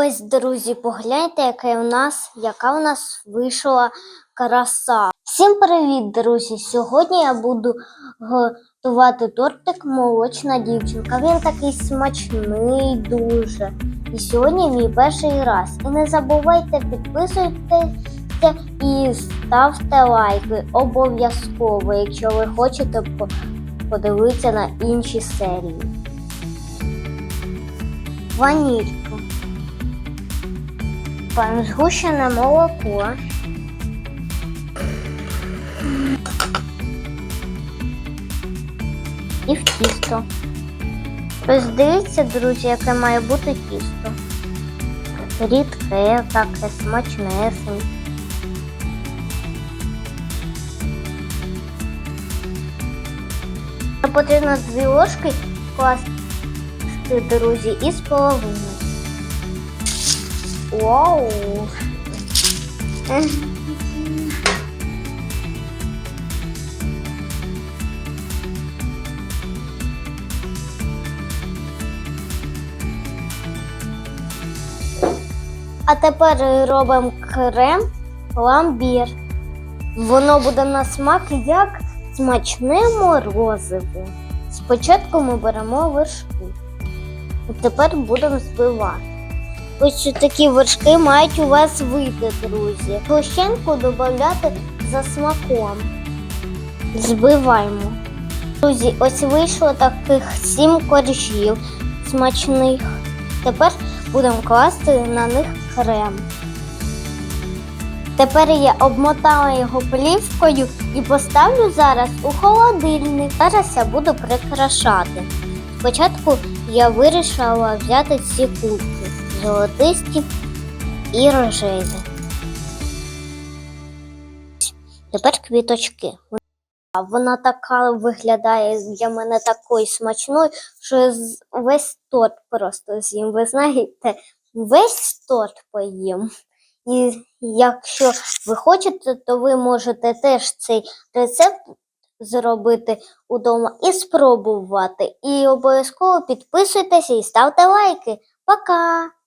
Ось, друзі, погляньте, яка у нас, яка у нас вийшла краса. Всім привіт, друзі! Сьогодні я буду готувати тортик молочна дівчинка. Він такий смачний дуже. І сьогодні мій перший раз. І не забувайте підписуйтесь і ставте лайки обов'язково, якщо ви хочете подивитися на інші серії. Ванілька. Пан згущене молоко. І в тісто. Ось дивіться, друзі, яке має бути тісто. Рідке, таке. Нам Потрібно дві ложки класти, друзі, із половиною. Вау! А тепер робимо крем ламбір. Воно буде на смак як смачне морозиво. Спочатку ми беремо вершки. Тепер будемо збивати. Ось такі вершки мають у вас вийти, друзі. Гущенку додати за смаком. Збиваємо. Друзі, ось вийшло таких сім коржів смачних. Тепер будемо класти на них крем. Тепер я обмотала його плівкою і поставлю зараз у холодильник. Зараз я буду прикрашати. Спочатку я вирішила взяти ці кульки золотисті і рожеві. Тепер квіточки. Вона така виглядає для мене такою смачною, що весь торт просто з'їм. Ви знаєте, весь торт поїм. І якщо ви хочете, то ви можете теж цей рецепт зробити удома і спробувати. І обов'язково підписуйтеся і ставте лайки. Пока!